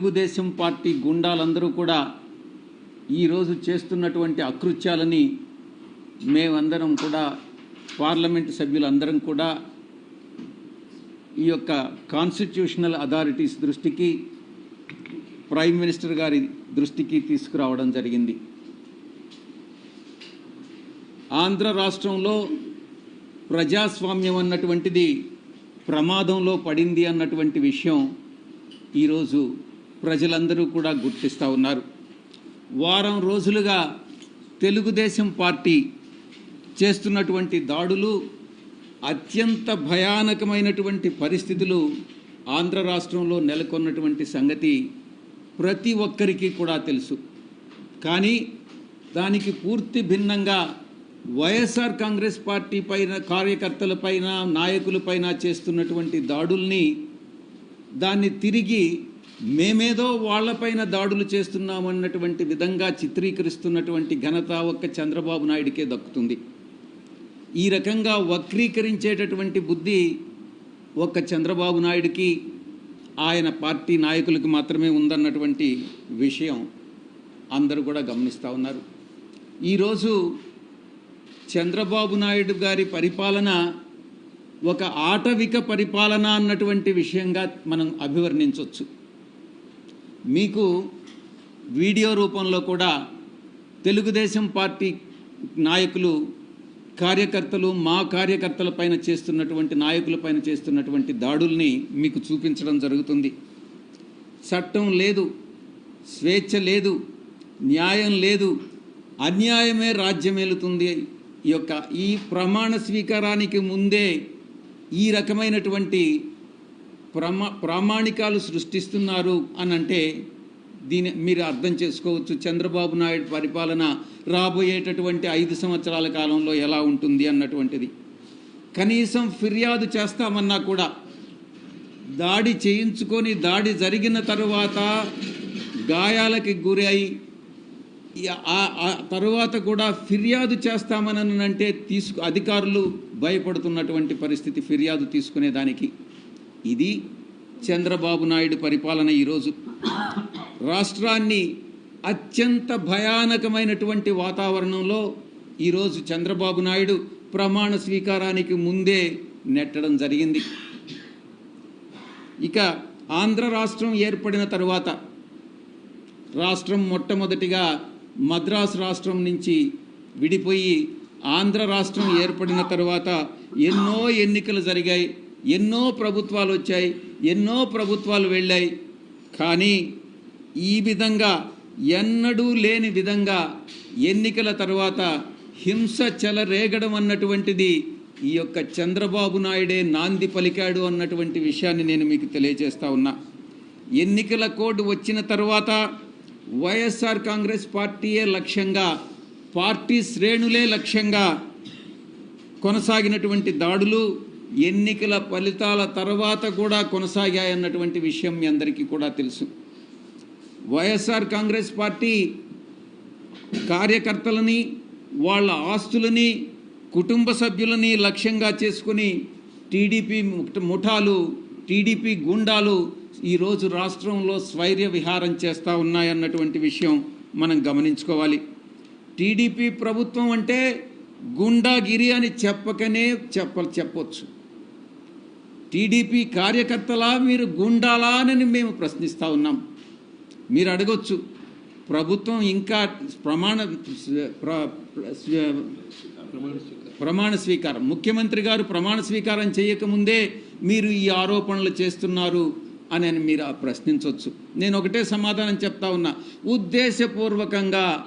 Telugu Desam party గుండాలందరూ కూడా ఈరోజు చేస్తున్నటువంటి అకృత్యాలని మేమందరం కూడా పార్లమెంటు సభ్యులందరం కూడా ఈ యొక్క కాన్స్టిట్యూషనల్ అథారిటీస్ దృష్టికి ప్రైమ్ మినిస్టర్ గారి దృష్టికి తీసుకురావడం జరిగింది. ఆంధ్ర రాష్ట్రంలో ప్రజాస్వామ్యం అన్నటువంటిది ప్రమాదంలో పడింది అన్నటువంటి విషయం ఈరోజు ప్రజలందరూ కూడా గుర్తిస్తూ ఉన్నారు. వారం రోజులుగా తెలుగుదేశం పార్టీ చేస్తున్నటువంటి దాడులు అత్యంత భయానకమైనటువంటి పరిస్థితులు ఆంధ్ర రాష్ట్రంలో నెలకొన్నటువంటి సంగతి ప్రతి ఒక్కరికి కూడా తెలుసు. కానీ దానికి పూర్తి భిన్నంగా వైఎస్ఆర్ కాంగ్రెస్ పార్టీ పైన కార్యకర్తలపైన నాయకులపైన చేస్తున్నటువంటి దాడుల్ని దాన్ని తిరిగి మేమేదో వాళ్ళపైన దాడులు చేస్తున్నామన్నటువంటి విధంగా చిత్రీకరిస్తున్నటువంటి ఘనత ఒక్క చంద్రబాబు నాయుడికే దక్కుతుంది. ఈ రకంగా వక్రీకరించేటటువంటి బుద్ధి ఒక్క చంద్రబాబు నాయుడికి ఆయన పార్టీ నాయకులకు మాత్రమే ఉందన్నటువంటి విషయం అందరూ కూడా గమనిస్తూ ఉన్నారు. ఈరోజు చంద్రబాబు నాయుడు గారి పరిపాలన ఒక ఆటవిక పరిపాలన అన్నటువంటి విషయంగా మనం అభివర్ణించవచ్చు మీకు వీడియో రూపంలో కూడా తెలుగుదేశం పార్టీ నాయకులు కార్యకర్తలు మా కార్యకర్తల పైన చేస్తున్నటువంటి నాయకుల పైన చేస్తున్నటువంటి దాడుల్ని మీకు చూపించడం జరుగుతుంది. చట్టం లేదు స్వేచ్ఛ లేదు న్యాయం లేదు అన్యాయమే రాజ్యమేలుతుంది ఈ యొక్క ఈ ప్రమాణ స్వీకారానికి ముందే ఈ రకమైనటువంటి ప్రమా ప్రామాణికాలు సృష్టిస్తున్నారు అని అంటే దీని మీరు అర్థం చేసుకోవచ్చు. చంద్రబాబు నాయుడు పరిపాలన రాబోయేటటువంటి ఐదు సంవత్సరాల కాలంలో ఎలా ఉంటుంది అన్నటువంటిది. కనీసం ఫిర్యాదు చేస్తామన్నా కూడా దాడి చేయించుకొని దాడి జరిగిన తరువాత గాయాలకి గురై అయి తరువాత కూడా ఫిర్యాదు చేస్తామని అంటే తీసుకు అధికారులు భయపడుతున్నటువంటి పరిస్థితి ఫిర్యాదు తీసుకునేదానికి. ఇది చంద్రబాబు నాయుడు పరిపాలన ఈరోజు. రాష్ట్రాన్ని అత్యంత భయానకమైనటువంటి వాతావరణంలో ఈరోజు చంద్రబాబు నాయుడు ప్రమాణ స్వీకారానికి ముందే నెట్టడం జరిగింది. ఇక ఆంధ్ర రాష్ట్రం ఏర్పడిన తరువాత రాష్ట్రం మొట్టమొదటిగా మద్రాసు రాష్ట్రం నుంచి విడిపోయి ఆంధ్ర రాష్ట్రం ఏర్పడిన తర్వాత ఎన్నో ఎన్నికలు జరిగాయి. ఎన్నో ప్రభుత్వాలు వచ్చాయి ఎన్నో ప్రభుత్వాలు వెళ్ళాయి. కానీ ఈ విధంగా ఎన్నడూ లేని విధంగా ఎన్నికల తర్వాత హింస చెలరేగడం అన్నటువంటిది ఈ యొక్క చంద్రబాబు నాయుడే నాంది పలికాడు అన్నటువంటి విషయాన్ని నేను మీకు తెలియజేస్తా ఉన్నా. ఎన్నికల కోడ్ వచ్చిన తర్వాత వైఎస్ఆర్ కాంగ్రెస్ పార్టీయే లక్ష్యంగా పార్టీ శ్రేణులే లక్ష్యంగా కొనసాగినటువంటి దాడులు ఎన్నికల ఫలితాల తర్వాత కూడా కొనసాగాయన్నటువంటి విషయం మీ అందరికీ కూడా తెలుసు. వైఎస్ఆర్ కాంగ్రెస్ పార్టీ కార్యకర్తలని వాళ్ళ ఆస్తులని కుటుంబ సభ్యులని లక్ష్యంగా చేసుకుని టీడీపీ ముఠాలు టీడీపీ గుండాలు ఈరోజు రాష్ట్రంలో స్వైర్య విహారం చేస్తూ ఉన్నాయన్నటువంటి విషయం మనం గమనించుకోవాలి. టీడీపీ ప్రభుత్వం అంటే గుండాగిరి అని చెప్పకనే చెప్ప చెప్పొచ్చు. టీడీపీ కార్యకర్తలా మీరు గుండాలా అని మేము ప్రశ్నిస్తూ ఉన్నాం. మీరు అడగొచ్చు. ప్రభుత్వం ఇంకా ప్రమాణ ప్ర- ప్రమాణ స్వీకారం. ముఖ్యమంత్రి గారు ప్రమాణ స్వీకారం చేయకముందే మీరు ఈ ఆరోపణలు చేస్తున్నారు అని అని మీరు ప్రశ్నించవచ్చు నేను ఒకటే సమాధానం చెప్తా ఉన్నా. ఉద్దేశపూర్వకంగా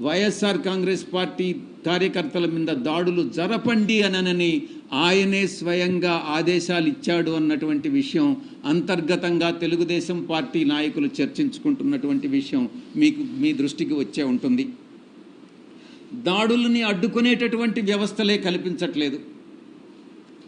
వైఎస్ఆర్ కాంగ్రెస్ పార్టీ కార్యకర్తల మీద దాడులు జరపండి అనని ఆయనే స్వయంగా ఆదేశాలు ఇచ్చాడు అన్నటువంటి విషయం అంతర్గతంగా తెలుగుదేశం పార్టీ నాయకులు చర్చించుకుంటున్నటువంటి విషయం మీకు మీ దృష్టికి వచ్చే ఉంటుంది. దాడులని అడ్డుకునేటటువంటి వ్యవస్థలే కల్పించట్లేదు.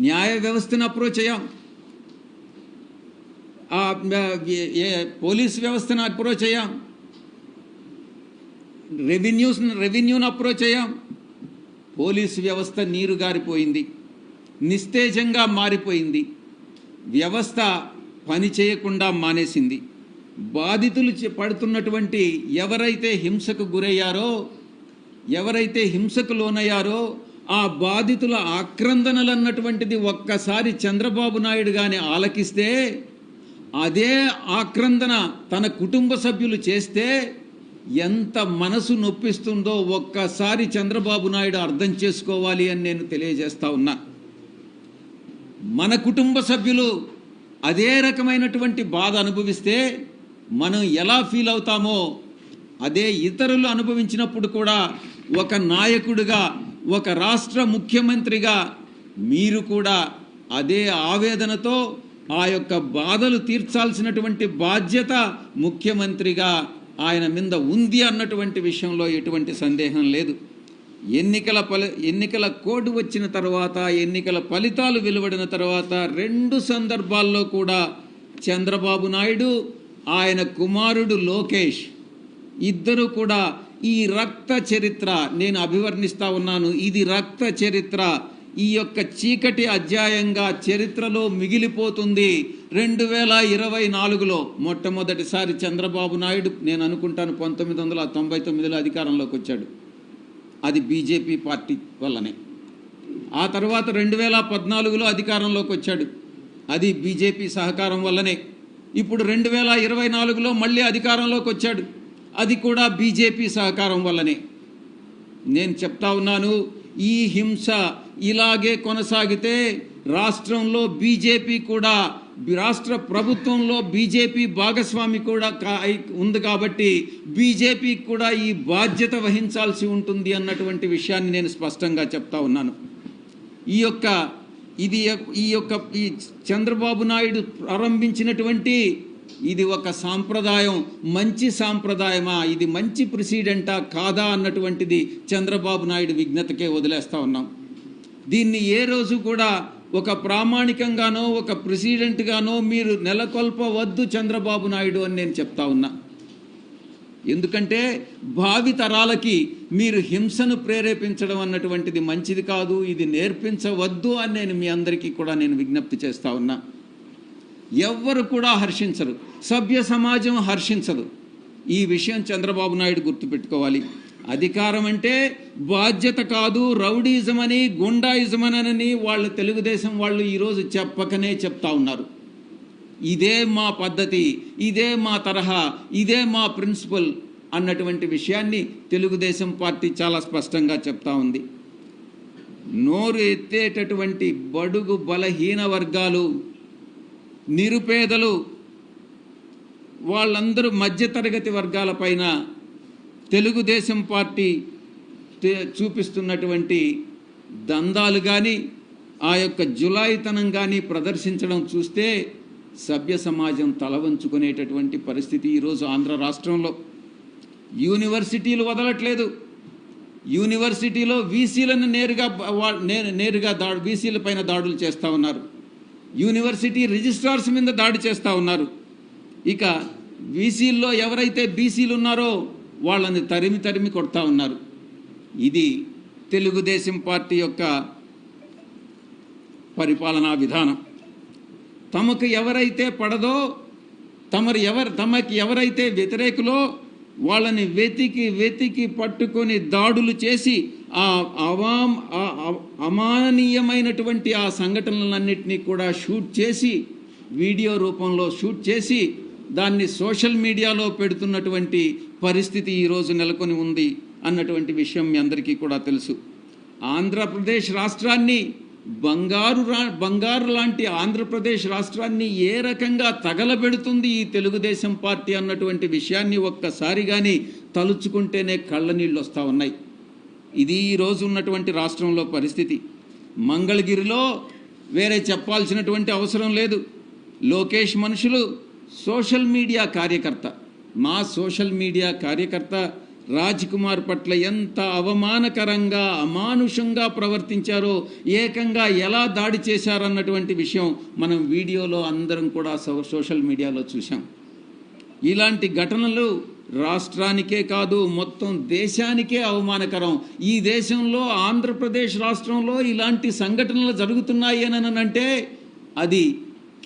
న్యాయ వ్యవస్థను అప్రోచ్ అయ్యాం. పోలీస్ వ్యవస్థను అప్రోచ్ అయ్యాం. రెవెన్యూస్ రెవెన్యూను అప్రోచ్ అయ్యాం. పోలీసు వ్యవస్థ నీరు గారిపోయింది. నిస్తేజంగా మారిపోయింది. వ్యవస్థ పని చేయకుండా మానేసింది. బాధితులు చే- పడుతున్నటువంటి ఎవరైతే హింసకు గురయ్యారో ఎవరైతే హింసకు లోనయ్యారో ఆ బాధితుల ఆక్రందనలు అన్నటువంటిది ఒక్కసారి చంద్రబాబు నాయుడు కానీ ఆలకిస్తే అదే ఆక్రందన తన కుటుంబ సభ్యులు చేస్తే ఎంత మనసు నొప్పిస్తుందో ఒక్కసారి చంద్రబాబు నాయుడు అర్థం చేసుకోవాలి అని నేను తెలియజేస్తా ఉన్నా. మన కుటుంబ సభ్యులు అదే రకమైనటువంటి బాధ అనుభవిస్తే మనం ఎలా ఫీల్ అవుతామో అదే ఇతరులు అనుభవించినప్పుడు కూడా ఒక నాయకుడిగా ఒక రాష్ట్ర ముఖ్యమంత్రిగా మీరు కూడా అదే ఆవేదనతో ఆ యొక్క బాధలు తీర్చాల్సినటువంటి బాధ్యత ముఖ్యమంత్రిగా ఆయన మీద ఉంది అన్నటువంటి విషయంలో ఎటువంటి సందేహం లేదు. ఎన్నికల ఫలి ఎన్నికల కోడ్ వచ్చిన తర్వాత ఎన్నికల ఫలితాలు వెలువడిన తర్వాత రెండు సందర్భాల్లో కూడా చంద్రబాబు నాయుడు ఆయన కుమారుడు లోకేష్ ఇద్దరు కూడా ఈ రక్త చరిత్ర నేను అభివర్ణిస్తా ఉన్నాను. ఇది రక్త చరిత్ర. ఈ యొక్క చీకటి అధ్యాయంగా చరిత్రలో మిగిలిపోతుంది. రెండు వేల ఇరవై నాలుగులో మొట్టమొదటిసారి చంద్రబాబు నాయుడు నేను అనుకుంటాను పంతొమ్మిది వందల తొంభై తొమ్మిదిలో అధికారంలోకి వచ్చాడు. అది బీజేపీ పార్టీ వల్లనే. ఆ తర్వాత రెండు వేల పద్నాలుగులో అధికారంలోకి వచ్చాడు. అది బీజేపీ సహకారం వల్లనే. ఇప్పుడు రెండు వేల ఇరవై నాలుగులో మళ్ళీ అధికారంలోకి వచ్చాడు. అది కూడా బీజేపీ సహకారం వల్లనే. నేను చెప్తా ఉన్నాను ఈ హింస ఇలాగే కొనసాగితే రాష్ట్రంలో బీజేపీ కూడా రాష్ట్ర ప్రభుత్వంలో బీజేపీ భాగస్వామి కూడా కా- ఉంది కాబట్టి బీజేపీకి కూడా ఈ బాధ్యత వహించాల్సి ఉంటుంది అన్నటువంటి విషయాన్ని నేను స్పష్టంగా చెప్తా ఉన్నాను. ఈ యొక్క ఇది ఈ యొక్క ఈ చంద్రబాబు నాయుడు ప్రారంభించినటువంటి ఇది ఒక సాంప్రదాయం మంచి సాంప్రదాయమా? ఇది మంచి ప్రెసిడెంటా? కాదా? అన్నటువంటిది చంద్రబాబు నాయుడు విజ్ఞతకే వదిలేస్తా ఉన్నాం. దీన్ని ఏ రోజు కూడా ఒక ప్రామాణికంగానో ఒక ప్రెసిడెంట్గానో మీరు నెలకొల్పవద్దు చంద్రబాబు నాయుడు అని నేను చెప్తా ఉన్నా. ఎందుకంటే భావి తరాలకి మీరు హింసను ప్రేరేపించడం అన్నటువంటిది మంచిది కాదు ఇది నేర్పించవద్దు అని నేను మీ అందరికీ కూడా నేను విజ్ఞప్తి చేస్తా ఉన్నా. ఎవ్వరు కూడా హర్షించరు సభ్య సమాజం హర్షించదు. ఈ విషయం చంద్రబాబు నాయుడు గుర్తుపెట్టుకోవాలి. అధికారం అంటే బాధ్యత కాదు రౌడీజం అని గుండాయిజం అని వాళ్ళు తెలుగుదేశం వాళ్ళు ఈరోజు చెప్పకనే చెప్తా ఉన్నారు. ఇదే మా పద్ధతి ఇదే మా తరహా ఇదే మా ప్రిన్సిపల్ అన్నటువంటి విషయాన్ని తెలుగుదేశం పార్టీ చాలా స్పష్టంగా చెప్తా ఉంది. నోరు ఎత్తేటటువంటి బడుగు బలహీన వర్గాలు నిరుపేదలు వాళ్ళందరూ మధ్యతరగతి వర్గాల పైన తెలుగుదేశం పార్టీ చూపిస్తున్నటువంటి దందాలు కానీ ఆ యొక్క జులాయితనం కానీ ప్రదర్శించడం చూస్తే సభ్య సమాజం తలవంచుకునేటటువంటి పరిస్థితి ఈరోజు ఆంధ్ర రాష్ట్రంలో. యూనివర్సిటీలు వదలట్లేదు. యూనివర్సిటీలో వీసీలను నేరుగా నే- నేరుగా దాడు వీసీల పైన దాడులు చేస్తూ ఉన్నారు. యూనివర్సిటీ రిజిస్ట్రార్స్ మీద దాడి చేస్తూ ఉన్నారు. ఇక వీసీల్లో ఎవరైతే బీసీలు ఉన్నారో వాళ్ళని తరిమి తరిమి కొడతా ఉన్నారు. ఇది తెలుగుదేశం పార్టీ యొక్క పరిపాలనా విధానం. తమకు ఎవరైతే పడదో తమరు ఎవరు తమకి ఎవరైతే వ్యతిరేకులో వాళ్ళని వెతికి వెతికి పట్టుకొని దాడులు చేసి ఆ అవాం అమానీయమైనటువంటి ఆ సంఘటనలన్నింటినీ కూడా షూట్ చేసి వీడియో రూపంలో షూట్ చేసి దాన్ని సోషల్ మీడియాలో పెడుతున్నటువంటి పరిస్థితి ఈరోజు నెలకొని ఉంది అన్నటువంటి విషయం మీ అందరికీ కూడా తెలుసు. ఆంధ్రప్రదేశ్ రాష్ట్రాన్ని బంగారు రా బంగారు లాంటి ఆంధ్రప్రదేశ్ రాష్ట్రాన్ని ఏ రకంగా తగలబెడుతుంది ఈ తెలుగుదేశం పార్టీ అన్నటువంటి విషయాన్ని ఒక్కసారి కానీ తలుచుకుంటేనే కళ్ళ నీళ్ళు వస్తూ ఉన్నాయి. ఇది ఈరోజు ఉన్నటువంటి రాష్ట్రంలో పరిస్థితి. మంగళగిరిలో వేరే చెప్పాల్సినటువంటి అవసరం లేదు. లోకేష్ మనుషులు సోషల్ మీడియా కార్యకర్త. మా సోషల్ మీడియా కార్యకర్త రాజ్ కుమార్ పట్ల ఎంత అవమానకరంగా అమానుషంగా ప్రవర్తించారో ఏకంగా ఎలా దాడి చేశారన్నటువంటి విషయం మనం వీడియోలో అందరం కూడా సో- సోషల్ మీడియాలో చూసాం ఇలాంటి ఘటనలు రాష్ట్రానికే కాదు మొత్తం దేశానికే అవమానకరం. ఈ దేశంలో ఆంధ్రప్రదేశ్ రాష్ట్రంలో ఇలాంటి సంఘటనలు జరుగుతున్నాయి అని అంటే అది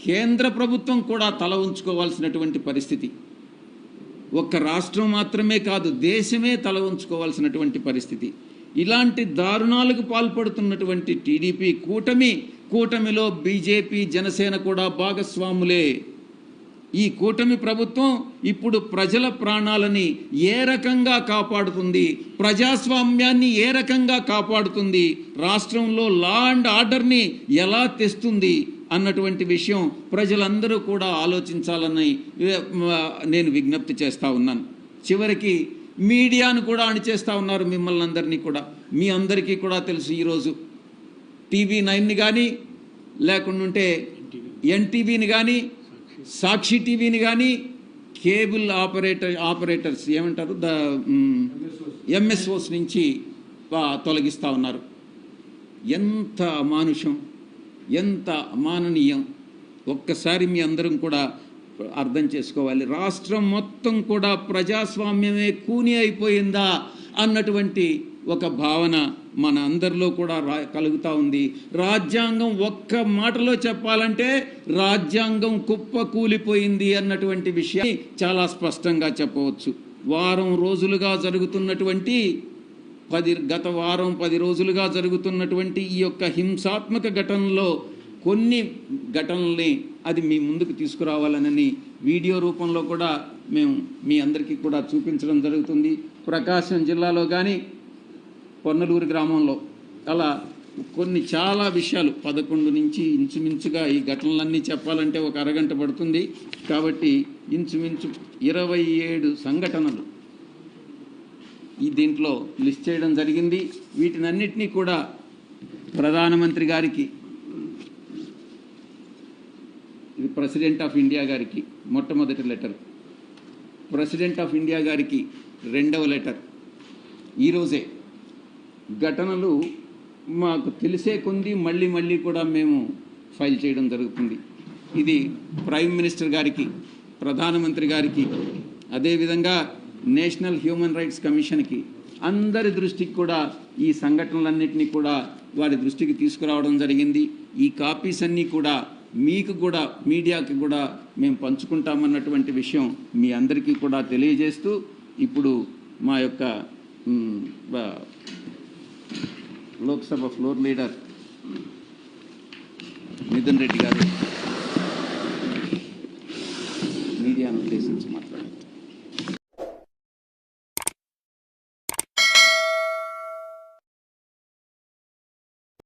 కేంద్ర ప్రభుత్వం కూడా తల ఉంచుకోవాల్సినటువంటి పరిస్థితి. ఒక్క రాష్ట్రం మాత్రమే కాదు దేశమే తల ఉంచుకోవాల్సినటువంటి పరిస్థితి. ఇలాంటి దారుణాలకు పాల్పడుతున్నటువంటి టీడీపీ కూటమి కూటమిలో బీజేపీ జనసేన కూడా భాగస్వాములే. ఈ కూటమి ప్రభుత్వం ఇప్పుడు ప్రజల ప్రాణాలని ఏ రకంగా కాపాడుతుంది ప్రజాస్వామ్యాన్ని ఏ రకంగా కాపాడుతుంది రాష్ట్రంలో లా అండ్ ఆర్డర్ని ఎలా తెస్తుంది అన్నటువంటి విషయం ప్రజలందరూ కూడా ఆలోచించాలని నేను విజ్ఞప్తి చేస్తూ ఉన్నాను. చివరికి మీడియాను కూడా అణిచేస్తూ ఉన్నారు మిమ్మల్ని అందరినీ కూడా. మీ అందరికీ కూడా తెలుసు ఈరోజు. టీవీ నైన్ని కానీ లేకుంటే ఎన్టీవీని కానీ సాక్షి టీవీని కానీ కేబుల్ ఆపరేటర్ ఆపరేటర్స్ ఏమంటారు? ద ఎంఎస్ఓస్ నుంచి తొలగిస్తూ ఉన్నారు. ఎంత అమానుషం ఎంత అమాననీయం? ఒక్కసారి మీ అందరం కూడా అర్థం చేసుకోవాలి. రాష్ట్రం మొత్తం కూడా ప్రజాస్వామ్యమే కూని అయిపోయిందా అన్నటువంటి ఒక భావన మన అందరిలో కూడా రా కలుగుతూ ఉంది. రాజ్యాంగం ఒక్క మాటలో చెప్పాలంటే రాజ్యాంగం కుప్ప కూలిపోయింది అన్నటువంటి విషయాన్ని చాలా స్పష్టంగా చెప్పవచ్చు. వారం రోజులుగా జరుగుతున్నటువంటి పది గత వారం పది రోజులుగా జరుగుతున్నటువంటి ఈ యొక్క హింసాత్మక ఘటనలో కొన్ని ఘటనల్ని అది మీ ముందుకు తీసుకురావాలనని వీడియో రూపంలో కూడా మేము మీ అందరికీ కూడా చూపించడం జరుగుతుంది. ప్రకాశం జిల్లాలో కానీ పొన్నలూరు గ్రామంలో అలా కొన్ని చాలా విషయాలు పదకొండు నుంచి ఇంచుమించుగా ఈ ఘటనలన్నీ చెప్పాలంటే ఒక అరగంట పడుతుంది. కాబట్టి ఇంచుమించు ఇరవై ఏడు సంఘటనలు ఈ దీంట్లో లిస్ట్ చేయడం జరిగింది. వీటినన్నిటినీ కూడా ప్రధానమంత్రి గారికి ఇది ప్రెసిడెంట్ ఆఫ్ ఇండియా గారికి మొట్టమొదటి లెటర్. ప్రెసిడెంట్ ఆఫ్ ఇండియా గారికి రెండవ లెటర్. ఈరోజే ఘటనలు మాకు తెలిసే కొంది మళ్ళీ మళ్ళీ కూడా మేము ఫైల్ చేయడం జరుగుతుంది. ఇది ప్రైమ్ మినిస్టర్ గారికి ప్రధానమంత్రి గారికి అదేవిధంగా నేషనల్ హ్యూమన్ రైట్స్ కమిషన్కి అందరి దృష్టికి కూడా ఈ సంఘటనలన్నింటినీ కూడా వారి దృష్టికి తీసుకురావడం జరిగింది. ఈ కాపీస్ అన్నీ కూడా మీకు కూడా మీడియాకి కూడా మేము పంచుకుంటామన్నటువంటి విషయం మీ అందరికీ కూడా తెలియజేస్తూ ఇప్పుడు మా యొక్క లోక్సభ ఫ్లోర్ లీడర్ మిథున్ రెడ్డి గారు మీడియాను ఉద్దేశించి